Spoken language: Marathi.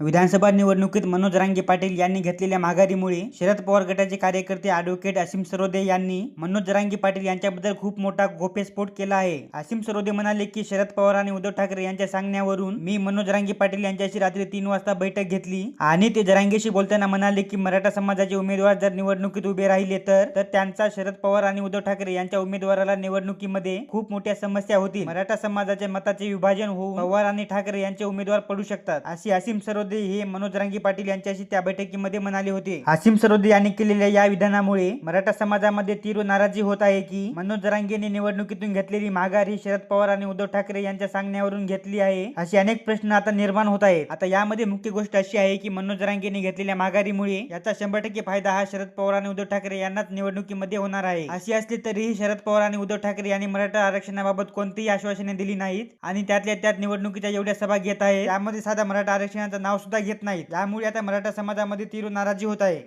विधानसभा निवडणुकीत मनोज रांगे पाटील यांनी घेतलेल्या माघारीमुळे शरद पवार गटाचे कार्यकर्ते ॲडव्होकेट असीम सरोदे यांनी मनोज रांगे पाटील यांच्याबद्दल खूप मोठा गोपेस्फोट केला आहे. असीम सरोदे म्हणाले की शरद पवार आणि उद्धव ठाकरे यांच्या सांगण्यावरून मी मनोज रांगे पाटील यांच्याशी रात्री तीन वाजता बैठक घेतली आणि ते जरांगेशी बोलताना म्हणाले की मराठा समाजाचे उमेदवार जर निवडणुकीत उभे राहिले तर तर त्यांचा शरद पवार आणि उद्धव ठाकरे यांच्या उमेदवाराला निवडणुकीमध्ये खूप मोठ्या समस्या होतील. मराठा समाजाच्या मताचे विभाजन होऊन पवार आणि ठाकरे यांचे उमेदवार पडू शकतात अशी असीम सरोदे हे मनोज रांगे पाटील यांच्याशी त्या बैठकीमध्ये म्हणाले होते. आसिम सरोदे यांनी केलेल्या या विधानामुळे मराठा समाजामध्ये तीव्र नाराजी होत आहे की मनोज रांगेने निवडणुकीतून घेतलेली माघार ही शरद पवार आणि उद्धव ठाकरे यांच्या सांगण्यावरून घेतली आहे असे अनेक प्रश्न आता निर्माण होत आहेत. आता यामध्ये मुख्य गोष्ट अशी आहे की मनोज रांगेने घेतलेल्या माघारीमुळे याचा शंभर टक्के फायदा हा शरद पवार आणि उद्धव ठाकरे यांनाच निवडणुकीमध्ये होणार आहे. अशी असली तरीही शरद पवार आणि उद्धव ठाकरे यांनी मराठा आरक्षणाबाबत कोणतीही आश्वासने दिली नाहीत आणि त्यातल्या त्यात निवडणुकीच्या एवढ्या सभा घेत आहेत. त्यामध्ये साधा मराठा आरक्षणाचं नाव सुद्धा घेत नाहीत. यामुळे आता मराठा समाजामध्ये तीव्र नाराजी होत आहे.